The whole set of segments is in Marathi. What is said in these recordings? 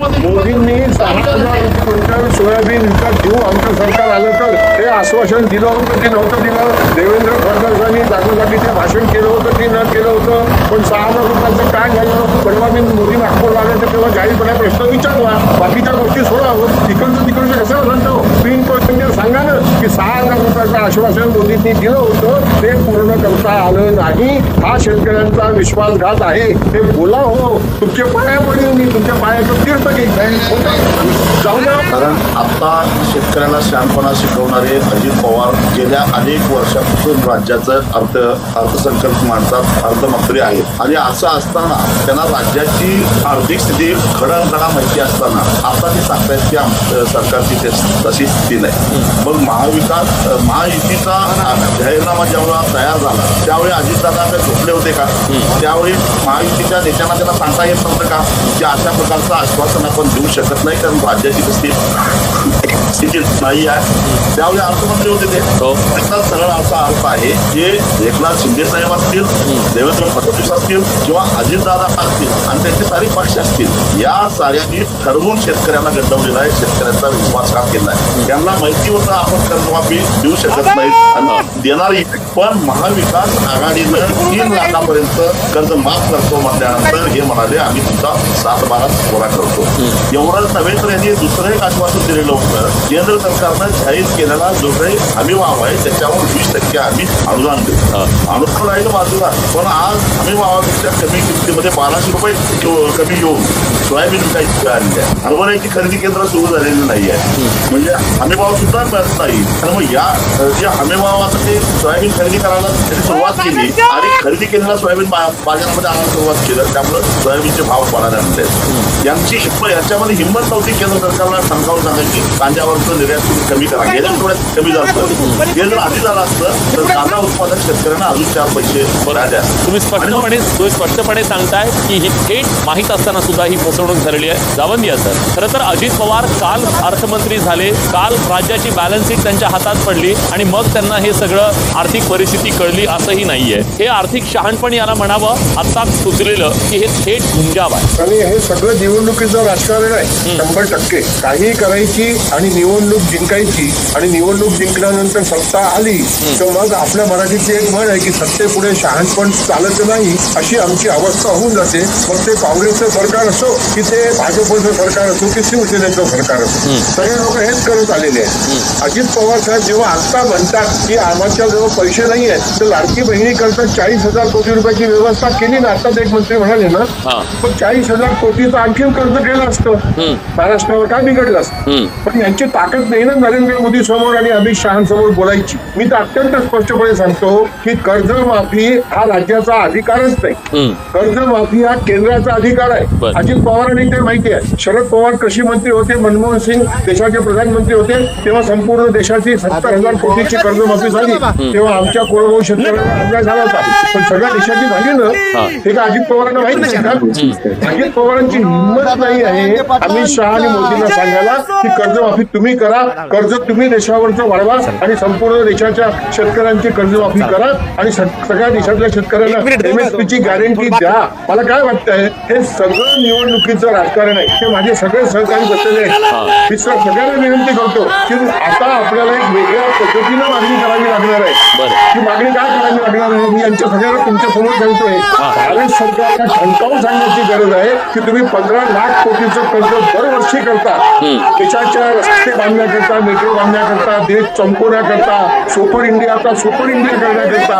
मोदींनी सहा हजार क्विंटल सोयाबीन विकत घेऊ आमचं सरकार आलं तर हे आश्वासन दिलं होतं की नव्हतं दिलं. देवेंद्र फडणवीसांनी जागोजागी ते भाषण केलं होतं की न केलं होतं. पण सहा हजार रुपयाचं काय झालं? परवा मी मोदी नागपूर आले तर तेव्हा जाहीरपणे प्रश्न विचारला. बाकीच्या गोष्टी सोडावं तिकडचं तिकडचं कसं म्हणतो पिन पॉईंट सांगा ना की सहा हजार रुपयाचं आश्वासन मोदींनी दिलं होतं ते पूर्ण करता आलं नाही. हा शेतकऱ्यांचा विश्वासघात आहे. हे बोला हो. तुमच्या पाया पडेल मी तुमच्या पायाचं तीर्थ घेईन. जाऊ द्या. कारण आता शेतकऱ्याला शहाणपणा शिकवणारे अजित पवार गेल्या अनेक वर्षापासून राज्याचं अर्थ अर्थसंकल्प मांडतात अर्थमंत्री आहेत. आणि असं असताना त्यांना राज्याची आर्थिक स्थिती खडा माहिती असताना आता ते सांगतायत की सरकारची ते तशी स्थिती मग महाविकास महायुतीचा जाहीरनामा जेव्हा तयार झाला. त्यावेळी अजितदादा काही झोपले होते का? त्यावेळी महायुतीच्या नेत्यांना त्यांना सांगता येत नव्हतं का? की अशा प्रकारचं आश्वासन आपण देऊ शकत नाही कारण राज्याची स्थिती तिची नाही आहे त्यावेळी अर्थमंत्री होते ते हो. त्याचा सरळ असा अर्थ आहे की एकनाथ शिंदे साहेब असतील देवेंद्र फडणवीस असतील किंवा अजितदादा असतील आणि त्यांचे सारे पक्ष असतील या साऱ्यांनी ठरवून शेतकऱ्यांना गंडवलेला आहे शेतकऱ्यांचा विश्वासघात केला आहे त्यांना माहिती होतं आपण कर्जमाफी देऊ शकत नाही आणि देणारी पण महाविकास आघाडीनं तीन लाखापर्यंत कर्ज माफ करतो म्हटल्यानंतर हे म्हणाले आम्ही तुमचा सात बारा पुरा करतो एवढंच नव्हे तर यांनी दुसरं एक आश्वासन दिलेलं होतं केंद्र सरकारनं जाहीर केलेला जो काही हमी भाव आहे त्याच्यावर वीस टक्के आम्ही अनुदान देऊ. अनुदान राहिलं बाजूला पण आज हमी भावापेक्षा कमी किमतीमध्ये बाराशे रुपये कमी येऊन सोयाबीन विकायची आलेली आहे. हरभऱ्याची खरेदी केंद्र सुरू झालेली नाही आहे. म्हणजे हमी भाव सुद्धा मिळत नाही. आणि मग या जे हमी भावाचं ते सोयाबीन खरेदी करायला त्यांनी सुरुवात केली आणि खरेदी केलेला सोयाबीन बाजारामध्ये आणायला सुरुवात केलं. त्यामुळे सोयाबीनचे भाव वाढायला लागले. यांची हिंमत याच्यामध्ये हिंमत नव्हती केंद्र सरकारला समजावून सांगायची. कांद्यावरचं निर्यात कमी करा. गेल्या थोड्यात कमी झालं. हे जर आधी झालं असतं तर कांदा उत्पादक शेतकऱ्यांना अजून चार पैसे द्या तुम्ही स्पष्टपणे तुम्ही स्पष्टपणे सांगताय की ही थेट माहीत असताना सुद्धा ही फसवणूक झालेली आहे. जावंदी सर. खरं तर अजित पवार काल अर्थमंत्री झाले. काल राज्याची बॅलन्स शीट त्यांच्या हातात पडली आणि मग त्यांना हे सगळं आर्थिक परिस्थिती कळली असंही नाहीये. हे आर्थिक शहाणपण याला म्हणावं आता सुचलेलं की हे थेट गुंजाब आहे. आणि हे सगळं निवडणुकीचं राजकारण आहे शंभर टक्के. काही करायची आणि निवडणूक जिंकायची आणि निवडणूक जिंकल्यानंतर सत्ता आली तर मग आपल्या मराठीची एक म्हण आहे की सत्तेपुढे शहाणपण चालत नाही अशी आमची अवस्था होऊन जाते. मग ते काँग्रेसचं सरकार असो की ते भाजपचं सरकार असो की शिवसेनेचं सरकार असो. सगळे लोक हेच करत आलेले आहेत. अजित पवार साहेब जेव्हा आता म्हणतात की आम्हाच्या जवळ पैसे नाही आहेत तर लाडकी बहिणी करता चाळीस हजार कोटी रुपयाची व्यवस्था केली ना आताच एक मंत्री म्हणाले ना. पण चाळीस हजार कोटीचं आणखीन कर्ज केलं असतं. महाराष्ट्रावर काय बिघडलं असतं? पण यांची ताकद नाही ना नरेंद्र मोदी समोर आणि अमित शहासमोर बोलायची. मी तर अत्यंत स्पष्टपणे सांगतो की कर्जमाफी हा राज्याचा अधिकारच नाही. कर्जमाफी हा केंद्राचा अधिकार आहे. अजित पवारांनी ते माहिती आहे. शरद पवार कृषी मंत्री होते मनमोहन सिंग देशाचे प्रधानमंत्री होते. तेव्हा संपूर्ण देशाची सत्तर हजार कोटीची कर्जमाफी झाली. तेव्हा आमच्या कोरडवाहू शेतकऱ्यांना अन्याय झाला होता. पण सगळ्या देशाची झाली ना हे. का अजित पवारांना माहीत नाही का? अजित पवारांची हिंमत नाही आहे अमित शहा आणि मोदींना सांगायला की कर्जमाफी तुम्ही करा कर्ज तुम्ही देशावरचं वाढवा आणि संपूर्ण देशाच्या शेतकऱ्यांची कर्जमाफी करा आणि सग- सगळ्या देशातल्या शेतकऱ्यांना एमएसपी ची गॅरंटी द्या. मला काय वाटतंय हे सगळं निवडणुकीचं राजकारण आहे. हे माझे सगळे सहकारी बसलेले आहेत. मी सगळ्यांना विनंती करतो की आता आपल्याला एक वेगळ्या पद्धतीनं मागणी करावी लागणार आहे. ही मागणी काय करावी लागणार आहे मी यांच्या सगळ्यांना तुमच्यासमोर सांगतोय भारत सरकारला ठणकावून सांगण्याची गरज आहे की तुम्ही पंधरा लाख कोटीचं कर्ज दरवर्षी करता. देशाच्या रस्ते बांधण्याकरता मेट्रो बांधण्याकरता देश चमकवण्याकरता सुपर इंडियाचा सुपर इंडिया करण्याकरता.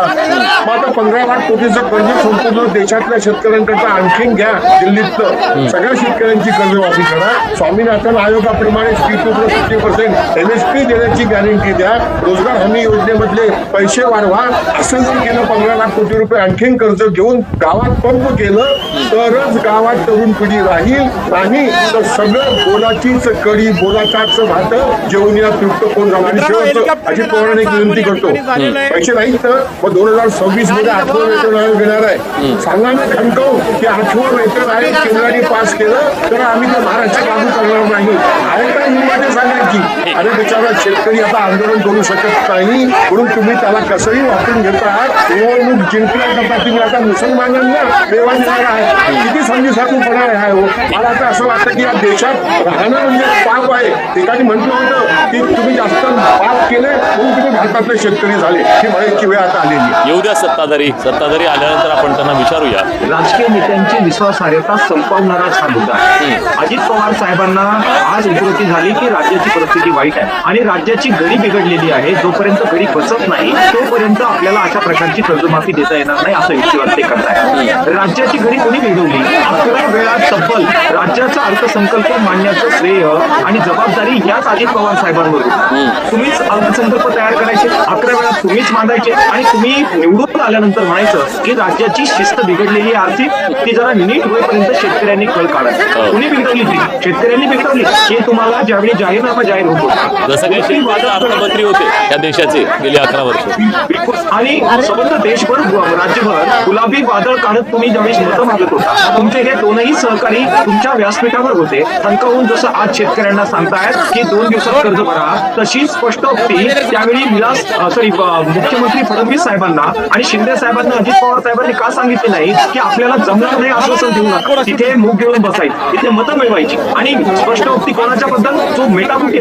मग आता पंधरा लाख कोटीचं कर्ज संपूर्ण देशातल्या शेतकऱ्यांकरता आणखीन घ्या दिल्लीतलं. सगळ्या शेतकऱ्यांची कर्जमाफी करा. स्वामीनाथन आयोगाप्रमाणे फिफ्टी पर्सेंट एमएसपी देण्याची गॅरंटी द्या. रोजगार हमी योजनेमधले पैसे वाढवा. असं जर केलं पंधरा लाख कोटी रुपये आणखीन कर्ज घेऊन गावात पंप केलं तरच गावात तरुण पिढी राहील. नाही तर सगळं बोलाचीच कडी बोलाचाच खातं जेवून या तृप्त कोण शेवटचं अजित पवारांनी एक विनंती करतो. पैसे नाहीत तर मग दोन हजार सव्वीसमध्ये आठवं वेतन आयोग घेणार आहे. सांगा ना खणकावून की आठवं वेतन आयोग केंद्राने पास केलं तर आम्ही ते महाराष्ट्र लागू करणार नाही. आहे काय सांगायची अरे बिचारा शेतकरी आता आंदोलन करू शकत नाही म्हणून तुम्ही त्याला कसंही वापरून घेता. निवडणूक जिंकण्याकरता तुम्ही आता मुसलमानांना देवा देणार आहे. किती संधी साधूपणा आहे हो मला आता असं वाटतं की या देशात राहणं म्हणजे पाप आहे. एकाने म्हटलं होतं की तुम्ही जास्त पाप केले म्हणून तुम्ही भारतातले शेतकरी झाले. ही म्हणायची वेळ आता आलेली येऊ द्या सत्ताधारी. सत्ताधारी आल्यानंतर आपण त्यांना विचारूया. राजकीय नेत्यांची विश्वासार्हता संपवणाराच हा मुद्दा आहे. अजित पवार साहेबांना आज उपलब्धी झाली की राज्याची परिस्थिती वाईट आहे. आणि राज्याची घडी बिघडलेली आहे. जोपर्यंत घडी बसत नाही तोपर्यंत आपल्याला अशा प्रकारची कर्जमाफी देता येणार नाही असं युक्तिवाद ते करताय राज्याची घडी कोणी बिघडवली? अकरा वेळा तब्बल राज्याचा अर्थसंकल्प मांडण्याचं श्रेय आणि जबाबदारी याच अजित पवार साहेबांवर. तुम्हीच अर्थसंकल्प तयार करायचे अकरा वेळा तुम्हीच मांडायचे आणि तुम्ही निवडून आल्यानंतर म्हणायचं की राज्याची शिस्त बिघडलेली आहे आर्थिक ती जरा नीट होईपर्यंत शेतकऱ्यांनी कळ काढायचं कुणी बिघडवली ती? शेतकऱ्यांनी बिघडवली. हे तुम्हाला ज्यावेळी जाहीरनामा जाहीर होत. होता जसं काही शेतकरी अर्थमंत्री होते या देशाचे गेली अकरा वर्ष. आणि संबंध देशभर राज्यभर गुलाबी वादळ काढत तुम्ही ज्यावेळेस मतं मागत होता तुमचे हे दोनही सहकारी तुमच्या व्यासपीठावर होते. थंकावून जसं आज शेतकऱ्यांना सांगतायत की दोन दिवसात कर्ज भरा तशी स्पष्टोक्ती त्यावेळी विलास सॉरी मुख्यमंत्री फडणवीस साहेबांना आणि शिंदे साहेबांना अजित पवार साहेबांनी का सांगितले नाही की आपल्याला जमणार नाही आश्वासन देऊ नका. तिथे मूग घेऊन बसायची तिथे मतं मिळवायची. आणि स्पष्टोक्ती कोणाच्या बद्दल? जो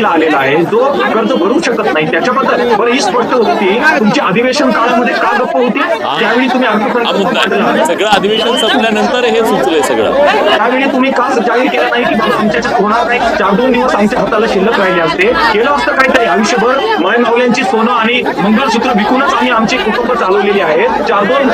मेटाकुटीला आलेला आहे. जो कर्ज भरू शकत नाही त्याच्याबद्दल. बरं ही स्पष्ट होती तुमची अधिवेशन काळामध्ये का गप्प होती? त्यावेळी तुम्ही हा सगळं अधिवेशन संपल्यानंतर हे सुचलंय सगळं. त्यावेळी तुम्ही का जाहीर केलं नाही की आमच्याच्यात होणार नाही? चार दोन दिवस आमच्या हाताला शिल्लक राहिले असते. केलं असतं काहीतरी. आयुष्यभर मय मावल्यांची सोनं आणि मंगळसूत्र विकूनच आम्ही आमची कुटुंब चालवलेली आहेत चार दोन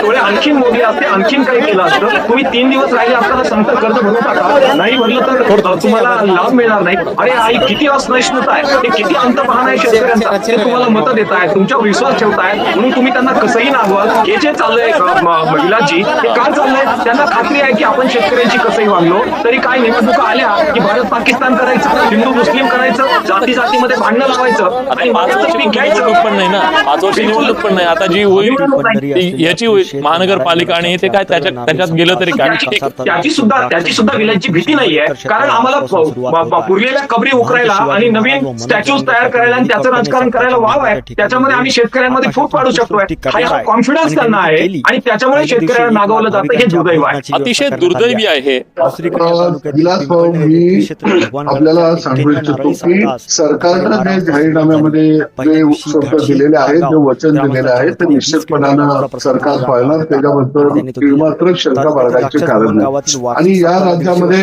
तोळे आणखीन मोडले असते आणखीन काही केलं असतं. तुम्ही तीन दिवस राहिले असताना संत कर्ज भरून टाका नाही भरलं तर तुम्हाला लाभ मिळणार नाही. अरे आई किती असहिष्णुता आहे? ते किती अंतपाहन आहे शेतकऱ्यांचा? ते तुम्हाला मतं देत आहे तुमच्यावर विश्वास ठेवताय म्हणून तुम्ही त्यांना कसंही नागवा हे जे चाललंय महिलांची हे काय चाललंय त्यांना खात्री आहे की आपण शेतकऱ्यांची कसंही वागलो तरी काय निवडणुका आल्या की भारत पाकिस्तान करायचं हिंदू मुस्लिम करायचं जाती जातीमध्ये भांडणं लावायचं? आता आणि पीक घ्यायचं निवडणूक पण नाही ना. पाच वर्ष निवडणूक पण नाही. आता जी होईल ती याची होईल महानगरपालिका आणि ते काय त्याच्यात त्याच्यात गेलं तरी काय? त्याची सुद्धा त्याची सुद्धा विलायची भीती नाहीये. कारण आम्हाला पुरलेल्या कबरी उकरायला आणि नवीन स्टॅच्यूज तयार करायला आणि त्याचं राजकारण करायला वाव आहे. त्याच्यामध्ये आम्ही शेतकऱ्यांमध्ये फूट पाडू शकतोय. हा कॉन्फिडन्स त्यांना आहे. आणि त्याच्यामुळे शेतकऱ्यांना नागावलं जातं. हे दुर्दैव आहे. अतिशय दुर्दैवी आहे. मी आपल्याला सांगू इच्छितो की सरकारनं जे जाहीरनाम्यामध्ये जे शब्द दिलेले आहेत जे वचन दिलेले आहे ते निश्चितपणानं सरकार पाळणार त्याच्याबद्दल मात्र शंका बाळगायचे कारण नाही. आणि या राज्यामध्ये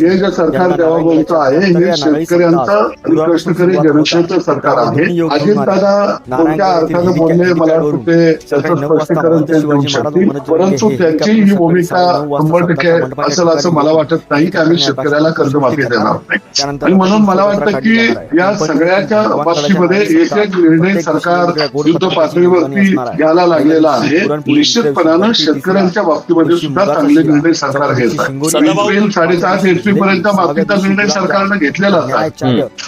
हे जे सरकार देवाबोलचं आहे हे शेतकऱ्यांचं आणि कष्टकरी जनतेचं सरकार आहे. अजितदादा कोणत्या अर्थानं बोलले मला वाटतं त्याचं स्पष्टीकरण ते देऊ शकतील. परंतु त्यांची ही भूमिका शंभर टक्के असेल असं मला वाटत नाही की आम्ही शेतकऱ्याला कर्जमाफी देणार नाही. आणि म्हणून मला वाटतं की या सगळ्याच्या बाबतीमध्ये एक एक निर्णय सरकार युद्ध पातळीवरती घ्यायला लागलेला आहे. निश्चितपणानं शेतकऱ्यांच्या बाबतीमध्ये सुद्धा चांगले निर्णय सरकार घेत आहे. साडेसात एप्रिल पर्यंत माफीचा निर्णय सरकारनं घेतलेलाच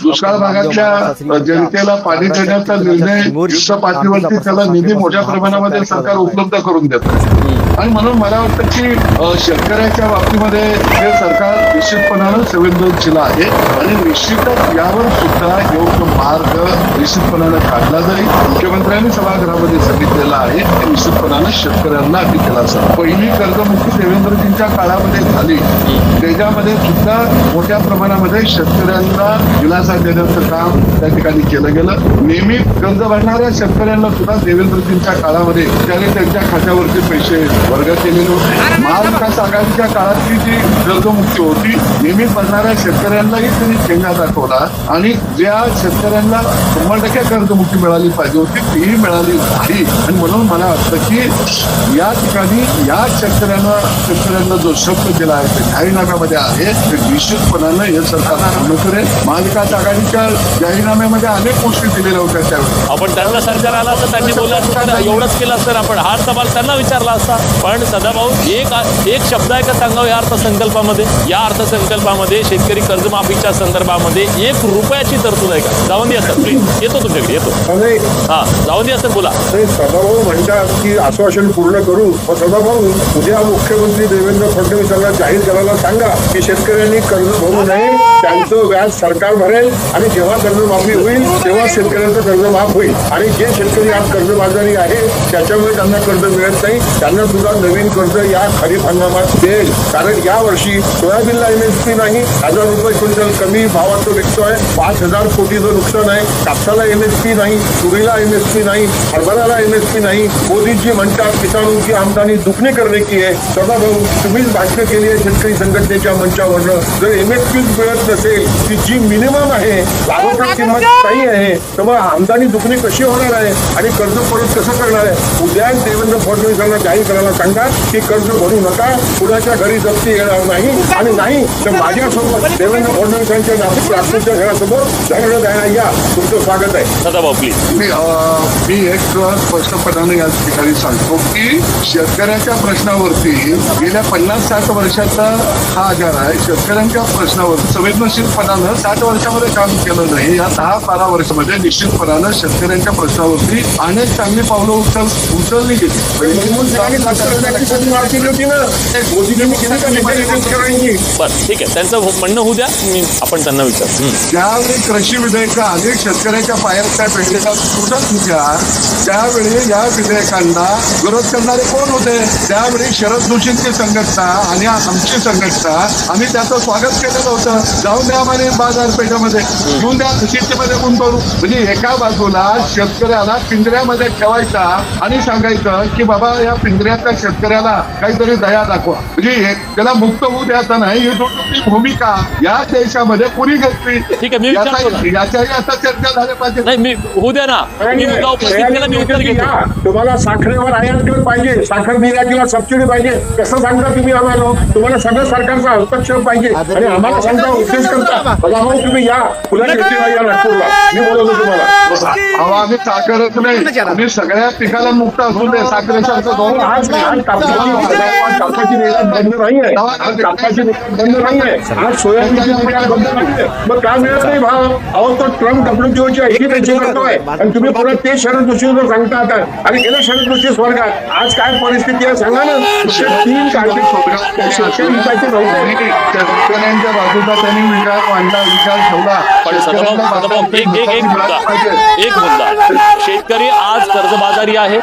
दुष्काळ भागातल्या जनतेला पाणी देण्याचा निर्णय युद्ध पातळीवरती त्याला निधी मोठ्या प्रमाणामध्ये सरकार उपलब्ध करून देतं. आणि म्हणून मला वाटतं की शेतकऱ्याच्या बाबतीमध्ये हे सरकार निश्चितपणानं संवेदनशील आहे. आणि निश्चितच यावर सुद्धा योग्य मार्ग निश्चितपणानं काढला जाईल. मुख्यमंत्र्यांनी सभागृहामध्ये सांगितलेलं आहे निश्चितपणानं शेतकऱ्यांना अटी केला असेल पहिली कर्जमुक्ती देवेंद्रजींच्या काळामध्ये झाली. त्याच्यामध्ये सुद्धा मोठ्या प्रमाणामध्ये शेतकऱ्यांना दिलासा देण्याचं काम त्या ठिकाणी केलं गेलं. नेहमी कर्ज भरणाऱ्या शेतकऱ्यांना सुद्धा देवेंद्रजींच्या काळामध्ये त्याने त्यांच्या खात्यावरचे पैसे वर्ग केलेले होते महाविकास आघाडीच्या काळातली जी कर्जमुक्ती होती नेहमी पडणाऱ्या शेतकऱ्यांनाही त्यांनी चेंगा दाखवला आणि ज्या शेतकऱ्यांना शंभर टक्के कर्जमुक्ती मिळाली पाहिजे होती तीही मिळाली नाही. आणि म्हणून मला वाटतं की या ठिकाणी या शेतकऱ्यांना शेतकऱ्यांना जो शब्द दिला आहे ते जाहीरनाम्यामध्ये आहे ते निश्चितपणानं हे सरकार पूर्ण करेल. महाविकास आघाडीच्या जाहीरनाम्यामध्ये अनेक गोष्टी दिलेल्या होत्या त्यावेळी. आपण त्यांना सरकार आला तर त्यांनी बोलला असतं एवढंच केलं असतं आपण हा सवाल त्यांना विचारला असता. पण सदाभाऊ एक एक शब्द आहे का सांगावं या अर्थसंकल्पामध्ये? या अर्थसंकल्पामध्ये शेतकरी कर्जमाफीच्या संदर्भामध्ये एक रुपयाची तरतूद आहे का? जावंदी असं प्लीज येतो तुमच्याकडे येतो. हा जावंदी असं बोला. ते सदाभाऊ म्हणतात की आश्वासन पूर्ण करू. सदाभाऊ उद्या मुख्यमंत्री देवेंद्र फडणवीस यांना जाहीर करायला सांगा की शेतकऱ्यांनी कर्ज भरू नये त्यांचं व्याज सरकार भरेल आणि जेव्हा कर्जमाफी होईल तेव्हा शेतकऱ्यांचं कर्ज माफ होईल. आणि जे शेतकरी आज कर्जबाजारी आहे त्याच्यामुळे त्यांना कर्ज मिळत नाही त्यांना सुद्धा नवीन कर्ज या खरीप हंगामात देईल. कारण या वर्षी सोयाबीनला एमएसपी नाही हजार रुपये क्विंटल कमी भावाचं विकतोय पाच हजार कोटीचं नुकसान आहे कापसाला एमएसपी नाही तुरीला एमएसपी नाही हरभऱ्याला एमएसपी नाही. मोदीजी म्हणतात किसानों की आमदानी दुखणे करणे की आहे. सदाभाऊ तुम्हीच भाष्य केली आहे शेतकरी संघटनेच्या मंचावरनं. जर एमएसपी मिळत नसेल की जी मिनिमम आहे किंमत नाही आहे. तर मग आमदानी दुखणे कशी होणार आहे? आणि कर्ज परत कसं करणार आहे? उद्या देवेंद्र फडणवीस यांना जाहीर करायला सांगा की कर्ज भरू नका कुणाच्या घरी जप्ती येणार नाही आणि नाही तर माझ्यासोबत देवेंद्र फडणवीस यांच्या नाशिक लातूरच्या घरासमोर धरणं द्यायला या. तुमचं स्वागत आहे. सदाभाऊ प्लीज मी एक स्पष्टपणाने या ठिकाणी सांगतो की शेतकऱ्याच्या प्रश्नावरती गेल्या पन्नास साठ वर्षाचा हा आजार आहे. शेतकऱ्यांच्या प्रश्नावर संवेदनशीलपणानं साठ वर्षामध्ये काम केलं नाही. या दहा बारा वर्षामध्ये निश्चितपणानं शेतकऱ्यांच्या प्रश्नावरती अनेक चांगली पावलं उचल उचलली गेली. बरं ठीक आहे. त्यांचं म्हणणं होऊ द्या मी आपण त्यांना विचार. ज्यावेळी कृषी विधेयकं अनेक शेतकऱ्याच्या पायात काय पेटलेल्या तुटत होत्या त्यावेळी या विधेयकांना विरोध करणारे कोण होते? त्यावेळी शरद जोशींची संघटना आणि आमची संघटना आम्ही त्याचं स्वागत केलेलं होतं. जाऊन द्या म्हणे बाजारपेठेमध्ये. घेऊन द्या शेतीमध्ये गुंतवणूक. म्हणजे एका बाजूला शेतकऱ्याला पिंजऱ्यामध्ये ठेवायचा आणि सांगायचं की बाबा या पिंजऱ्यातल्या शेतकऱ्याला काहीतरी दया दाखवा. म्हणजे हे- त्याला मुक्त होऊ द्यायचं नाही ही तुमची भूमिका या देशामध्ये पुरी घेतली? ठीक आहे, मी विचारतो याच्याही आता चर्चा झाल्या पाहिजे. नाही मी होऊ द्या ना. मी मुद्दा उपस्थित केला मी उत्तर घेतो. या. तुम्हाला साखरेवर आयात पाहिजे साखर निर्यातीला सबसिडी पाहिजे. कसं सांगता तुम्ही आम्हाला? तुम्हाला सगळं सरकारचा हस्तक्षेप पाहिजे. आणि आम्हाला सांगता उद्देश करता. तुम्ही या. पुन्हा शेती या नागपूरला. मी बोलवतो तुम्हाला. अहो आम्ही साखरच नाही. आम्ही सगळ्या पिकाला मुक्त असू दे. साखरेसारखं दोन आज आज कापसाची आज कापसाची निर्यात बंद नाही आहे आज कापसाची निर्यात बंद नाही आहे आज सोयाबीनची निर्यात बंद नाही आहे मग का मिळत नाही भाव? अहो तो ट्रम्प डब्ल्यूटीओची ऐकी त्यांची करतोय आणि तुम्ही पुन्हा ते शरद जोशीवर सांगता आता. आणि गेलं शरद जोशी स्वर्गात आज काय परिस्थिती आहे सांगा ना. तीन काढते शेतकरी शेतकऱ्यांच्या बाजूचा त्यांनी विचार मांडला विचार ठेवला. एक एक एक मिळालं मुद्दा. एक मुद्दा. शेतकरी आज कर्जबाजारी आहे.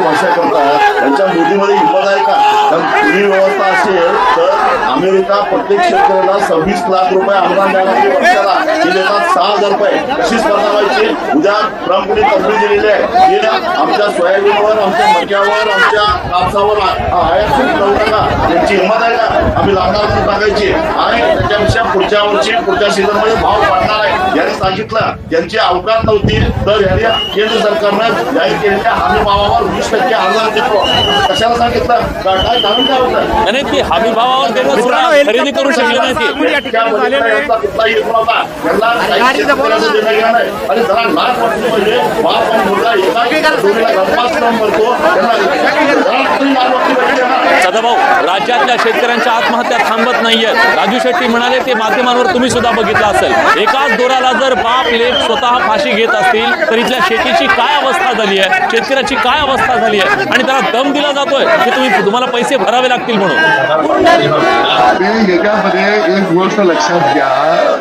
भाषा करतात त्यांच्या मोदीमध्ये हिंमत आहे का? कारण व्यवस्था असेल तर अमेरिका प्रत्येक शेतकऱ्याला सव्वीस लाख रुपये अनुदान द्यायला लागते ते देतात सहा हजार रुपये. कशी स्पर्धा व्हायची. उद्या ट्रम्पने तरतूद दिलेली आहे. हे आमच्या सोयाबीनवर आमच्या मक्यावर आमच्या कापसावर आयात नका. यांची हिंमत आहे का आम्ही लागणार टाकायची आणि त्याच्यापेक्षा पुढच्या वर्षी पुढच्या सीझनमध्ये भाव वाढणार आहे. यांनी सांगितलं त्यांची अवकाश नव्हती तर यांनी केंद्र सरकारनं जाहीर केलेल्या हमी भावावर वीस टक्के अनुदान नाही ते हमी भावावर देणं सोडा खरेदी करू शकले नाही ते. त्या भाऊ सदाभाऊ राज्यातल्या शेतकऱ्यांच्या आत्महत्या थांबत नाहीयेत. राजू शेट्टी म्हणाले ते माध्यमांवर तुम्ही सुद्धा बघितलं असेल. एकाच दोराला जर बाप लेख स्वतः फाशी घेत असतील तर इथल्या शेतीची काय अवस्था झाली आहे? शेतकऱ्याची काय अवस्था झाली आहे? आणि त्याला दम दिला जातोय? की तुम्ही तुम्हाला पैसे भरावे लागतील म्हणून. याच्यामध्ये एक गोष्ट लक्षात घ्या.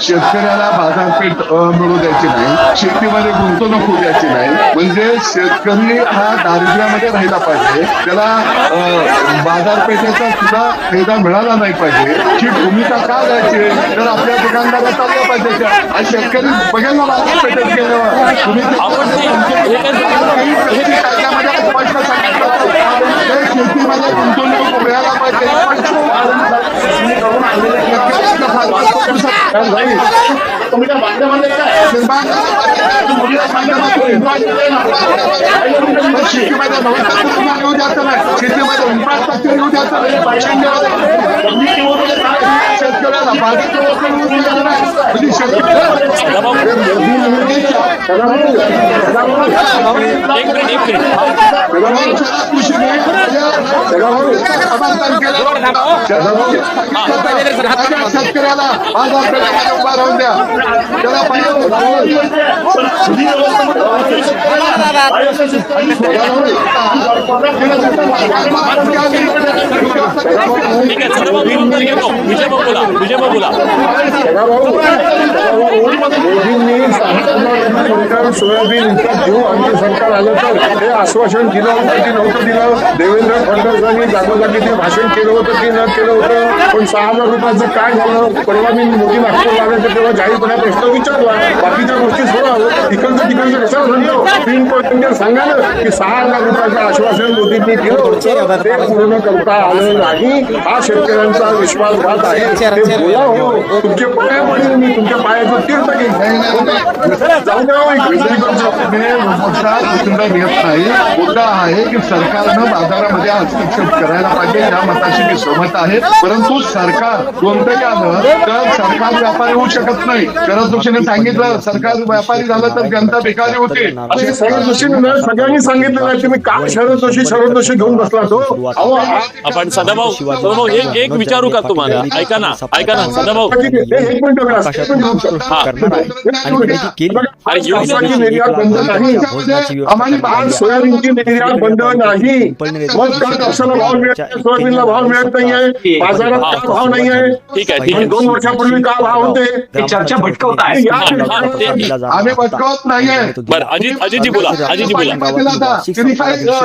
शेतकऱ्याला बाजारपेठ मिळू द्यायची नाही. शेतीमध्ये गुंतवणूक होऊ द्यायची नाही. म्हणजे शेतकरी हा दारिद्र्यामध्ये राहिला पाहिजे. त्याला बाजार बाजारपेठेचा सुद्धा फायदा मिळाला नाही पाहिजे. ही भूमिका का द्यायची तर आपल्या दुकानदारा चालल्या पाहिजे. आणि शेतकरी बघेल ना बाजारपेठेत गेल्यावर तुम्ही हे हे कायद्यामध्ये स्पष्ट सांगितलं शेतीमध्ये गुंतवणूक मिळायला पाहिजे. करून आणलेल्या शेतकऱ्यांचा फायदा करू शकता. तुम्ही काय बांधल्या बांधल्या काय मुलीला सांगा ना, तुम्ही इन्फ्रास्ट्रक्चर आहे ना. शेतीमध्ये नवस्तर येऊ द्यायचं नाही शेतीमध्ये इन्फ्रास्ट्रक्चर येऊ द्यायचं नाही तुम्ही किंवा तुम्ही काय? शेतकरी शेतकऱ्याला बाधित म्हणजे शेतकऱ्याला सदाभाऊ अरे उभा राहून द्या त्याला विजय विजय सरकार सोयाबीन विकत घेऊ आमचं सरकार आलं तर हे आश्वासन दिलं होतं की नव्हतं दिलं देवेंद्र फडणवीसांनी जागोजागी ते भाषण केलं होतं की न केलं होतं. पण सहा हजार रुपयाचं काय झालं? परवा मी नागपूर आले तर तेव्हा जाहीरपणे प्रश्न विचारला. बाकीच्या गोष्टी सोडा तिकडचं तिकडचं कशाला म्हणतो? पिन पॉईंट सांगा ना की सहा हजार रुपयाचं आश्वासन मोदींनी दिलं होतं. ते पूर्ण करता आलं नाही. हा शेतकऱ्यांचा विश्वासघात आहे. ते बोला हो. तुमचे पाया पडेल मी तुमच्या पायाचं तीर्थ घेईन जाऊ द्या हो. मुद्दा नाही मुद्दा आहे की सरकारनं बाजारामध्ये हस्तक्षेप करायला पाहिजे या मताशी मी सहमत आहे. परंतु सरकार कोणतंही आलं तर सरकार व्यापारी होऊ शकत नाही. शरद जोशीने सांगितलं सरकार व्यापारी झालं तर जनता बेकारी होते. असे शरद जोशींना सगळ्यांनी सांगितलं नाही तुम्ही का शरद जोशी शरद जोशी घेऊन बसला तो? आपण सदाभाऊ सदाभाऊ एक एक विचारू का तुम्हाला? ऐका ना ऐका ना सदाभाऊ. एक मिनिट हा. आज सोयाबीनची निर्यात बंद नाही. मग का कापसाला भाव मिळत नाही, सोयाबीनला भाव मिळत नाहीये. बाजारात का भाव नाहीये? ठीक आहे ठीक आणि आहे. दोन वर्षापूर्वी का भाव होते? ही चर्चा भटकवत आहे. हा, आम्ही भटकवत नाहीये. बरं अजित अजितजी बोला अजितजी बोला.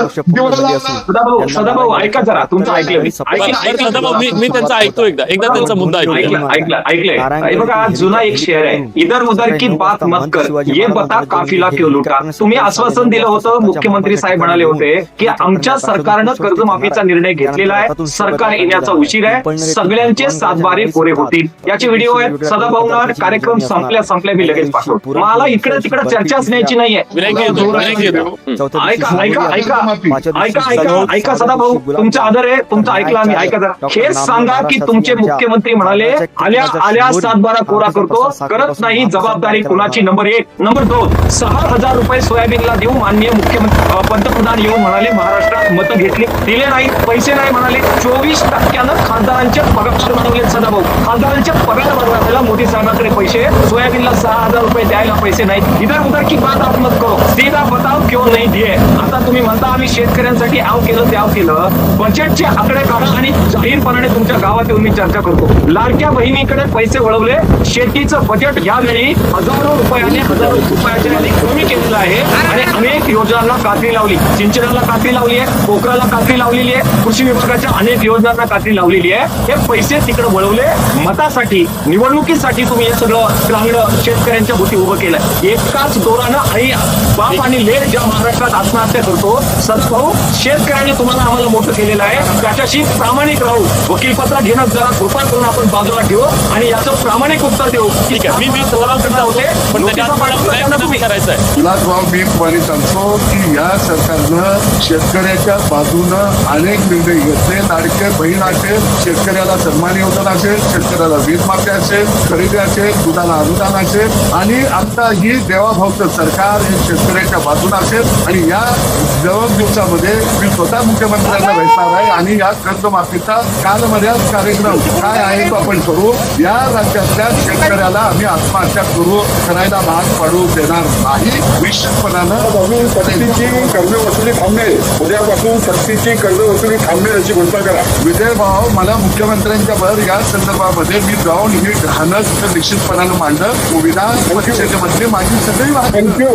सदाभाऊ सदाभाऊ ऐका जरा तुमचं ऐकलं. मी. सदाभाऊ त्यांचा ऐकतो एकदा. एकदा त्यांचा मुद्दा ऐकलं ऐकलं. ऐकलंय हे बघा जुना एक शेअर आहे. इधर उधर की बात मत कर ये बता काफिला क्यों लुटा? तुम्ही आश्वासन दिलं होतं मुख्यमंत्री साहेब म्हणाले होते की आमच्या सरकारनं कर्जमाफीचा निर्णय घेतलेला आहे सरकार येण्याचा उशीर आहे सगळ्यांचे सातबारे कोरे होतील. याचे व्हिडिओ आहेत सदाभाऊना कार्यक्रम संपल्या संपल्या मी लगेच पाठवतो. मला इकडे तिकडे चर्चाच न्यायची नाहीये. ऐका ऐका ऐका. ऐका ऐका ऐका सदाभाऊ. तुमचा आदर आहे तुमचा ऐकला आम्ही ऐका. जरा. हेच सांगा की तुमचे मुख्यमंत्री म्हणाले आल्या आल्या सातबारा कोरा करतो करत नाही जबाबदारी कुणाची नंबर एक नंबर दोन सहा हजार रुपये सोयाबीनला देऊ माननीय मुख्यमंत्री पंतप्रधान येऊन म्हणाले महाराष्ट्रात मतं घेतली. दिले नाही पैसे नाही म्हणाले. चोवीस टक्क्यानं खासदारांचे पगार बनवले सदाभाऊ खासदारांचे पगार बनवायला मोदी साहेबांकडे पैसे सोयाबीनला सहा हजार रुपये द्यायला पैसे नाही इधर उधर की बात आप मत करो. सीधा बताओ क्यों नाही दिए? आता तुम्ही म्हणता आम्ही शेतकऱ्यांसाठी आव केलं त्याव केलं. बजेटचे आकडे काढा आणि जाहीरपणाने तुमच्या गावात येऊन मी चर्चा करतो. लाडक्या बहिणीकडे पैसे वळवले. शेतीचं बजेट यावेळी हजारो रुपयाने केलेलं आहे. आणि अनेक योजनांना कात्री लावली. सिंचनाला कात्री लावली आहे पोखराला कात्री लावलेली आहे कृषी विभागाच्या अनेक योजनांना कात्री लावलेली आहे. हे पैसे तिकडे वळवले. मतासाठी निवडणुकीसाठी तुम्ही हे सगळं चांगलं शेतकऱ्यांच्या भोवती उभं केलं एकाच दोरानं आई बाप आणि लेर ज्या महाराष्ट्रात आत्महत्या करतो सद्भाऊ शेतकऱ्यांनी तुम्हाला आम्हाला मोठं केलेलं आहे. त्याच्याशी प्रामाणिक राहू. वकीलपत्र घेणं जरा कृपा करून आपण बाजूला ठेवू. आणि याचं प्रामाणिक उत्तर देऊ. ठीक आहे. मी मी तुम्हाला करता होते पण त्याच्या आत मला प्रयत्न मी तुम्हाला सांगतो की या सरकारनं शेतकऱ्याच्या बाजूनं अनेक निर्णय घेतले. लाडके बहीण असेल शेतकऱ्याला सन्मान योजना असेल शेतकऱ्याला वीज माफी असेल खरेदी असेल दुधाला अनुदान असेल. आणि आता ही देवाभाऊचं सरकार हे शेतकऱ्याच्या बाजूला असेल आणि या जवळ दिवसामध्ये मी स्वतः मुख्यमंत्र्यांना भेटणार आहे आणि या कर्जमाफीचा कालमर्याद कार्यक्रम काय आहे तो आपण करू. या राज्यातल्या शेतकऱ्याला आम्ही आत्महत्या करू करायला भाग पाडू देणार नाही. निश्चितपणानं सक्तीची कर्ज वसुली थांबेल. उद्यापासून सक्तीची कर्ज वसुली थांबेल अशी घोषणा करा. विजय भाऊ मला मुख्यमंत्र्यांच्या भर या संदर्भामध्ये मी जाऊन ही घाणं तिथं निश्चितपणानं मांडलं. विधान परिषदेचे मंत्री माझी सगळी थँक्यू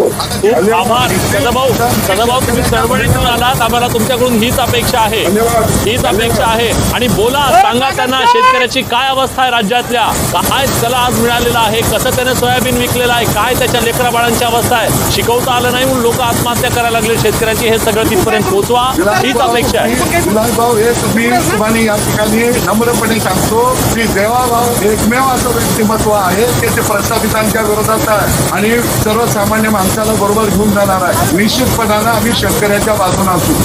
आभार. सदाभाऊ सदाभाऊ तुम्ही चळवळीतून आलात. आम्हाला तुमच्याकडून हीच अपेक्षा आहे. धन्यवाद. हीच अपेक्षा आहे. आणि बोला सांगा त्यांना शेतकऱ्याची काय अवस्था आहे राज्यातल्या? काय त्याला आज मिळालेलं आहे? कसं त्याने सोयाबीन विकलेलं आहे? काय त्याच्या लेकरा बाळांची अवस्था आहे. शिकवता आलं नाही म्हणून लोक आत्महत्या करायला लागले. शेतकऱ्याची हे सगळं तिथपर्यंत पोहोचवा. हीच अपेक्षा आहे. भाऊ हे तुम्ही तुम्हाला या ठिकाणी नम्रपणे सांगतो की देवाभाव एकमेव असं व्यक्तिमत्व आहे की ते प्रस्थापितांच्या विरोधात आहे आणि सर्वसामान्य माणसाला बरोबर घेऊन जाणार आहे. निश्चितपणानं आम्ही शेतकऱ्याच्या बाजूने असू.